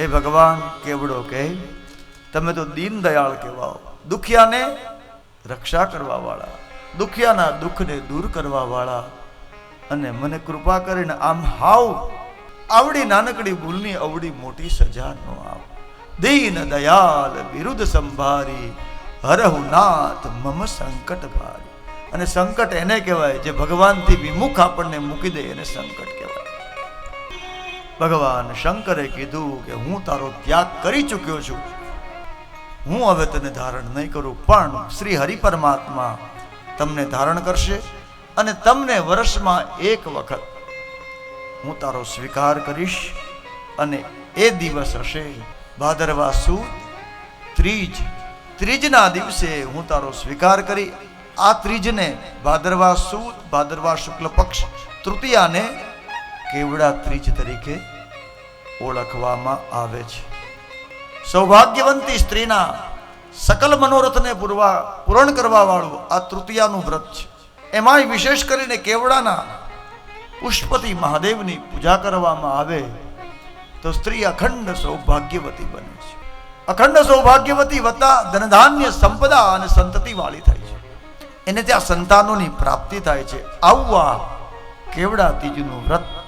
હે ભગવાન, કેવડો કે તમે તો દીન દયાળ કહેવાઓ. દુખિયાને રક્ષા કરવા વાળા દુખિયાના દુઃખને દૂર કરવા વાળા અને મને કૃપા કરીને આમ હાવ આવડી નાનકડી ભૂલની અવડી મોટી સજા નો આવ દીન દયાલ વિરુદ્ધ સંભારી, હરહુ નાથ મમ સંકટ ભારી. અને સંકટ એને કહેવાય, જે ભગવાનથી વિમુખ આપણને મૂકી દે એને સંકટ ભગવાન શંકરે કીધું કે હું તારો ત્યાગ કરી ચૂક્યો છું. હું હવે તને ધારણ નહીં કરું, પણ શ્રી હરિ પરમાત્મા તમને ધારણ કરશે અને તમને વર્ષમાં એક વખત હું તારો સ્વીકાર કરીશ અને એ દિવસ હશે ભાદરવા સુદ ત્રીજ. ત્રીજના દિવસે હું તારો સ્વીકાર કરી આ ત્રીજને ભાદરવા સુદ, ભાદરવા શુક્લ પક્ષ, તૃતીયાને કેવડા ત્રીજ તરીકે ઓળખવામાં આવે છે. સૌભાગ્યવંતી સ્ત્રીના સકલ મનોરથને પૂરવા, પૂરણ કરવા વાળું આ તૃતીયાનું વ્રત છે. એમાંય વિશેષ કરીને કેવડાના પુષ્પતિ મહાદેવની પૂજા કરવામાં આવે તો સ્ત્રી અખંડ સૌભાગ્યવતી બને છે. અખંડ સૌભાગ્યવતી વત્તા ધનધાન્ય સંપદા અને સંતતિ વાળી થાય છે. એને ત્યાં સંતાનોની પ્રાપ્તિ થાય છે. આવું આ કેવડા તીજનું વ્રત